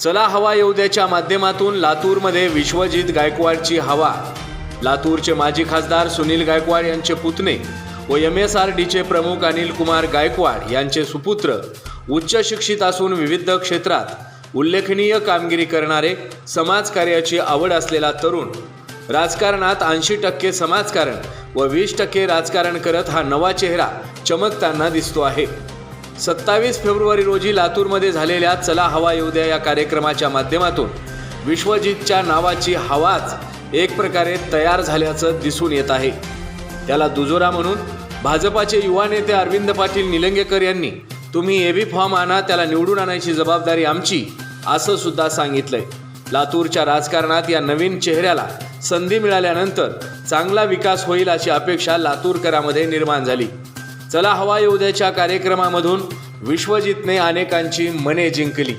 चला हवा येऊद्याच्या माध्यमातून लातूरमध्ये विश्वजित गायकवाडची हवा. लातूरचे माजी खासदार सुनील गायकवाड यांचे पुतणे व एम एस आर डीचे प्रमुख अनिल कुमार गायकवाड यांचे सुपुत्र उच्च शिक्षित असून विविध क्षेत्रात उल्लेखनीय कामगिरी करणारे समाजकार्याची आवड असलेला तरुण. राजकारणात ऐंशी टक्के समाजकारण व वीस टक्के राजकारण करत हा नवा चेहरा चमकताना दिसतो आहे. सत्तावीस फेब्रुवारी रोजी लातूरमध्ये झालेल्या चला हवा येऊ द्या या कार्यक्रमाच्या माध्यमातून विश्वजितच्या नावाची हवाच एक प्रकारे तयार झाल्याचं दिसून येत आहे. त्याला दुजोरा म्हणून भाजपाचे युवा नेते अरविंद पाटील निलंगेकर यांनी तुम्ही एबी फॉर्म आणा त्याला निवडून आणायची जबाबदारी आमची असं सुद्धा सांगितलंय. लातूरच्या राजकारणात या नवीन चेहऱ्याला संधी मिळाल्यानंतर चांगला विकास होईल अशी अपेक्षा लातूरकरामध्ये निर्माण झाली. चला हवा येऊ कार्यक्रमामधून. विश्वजितने अनेकांची मने जिंकली.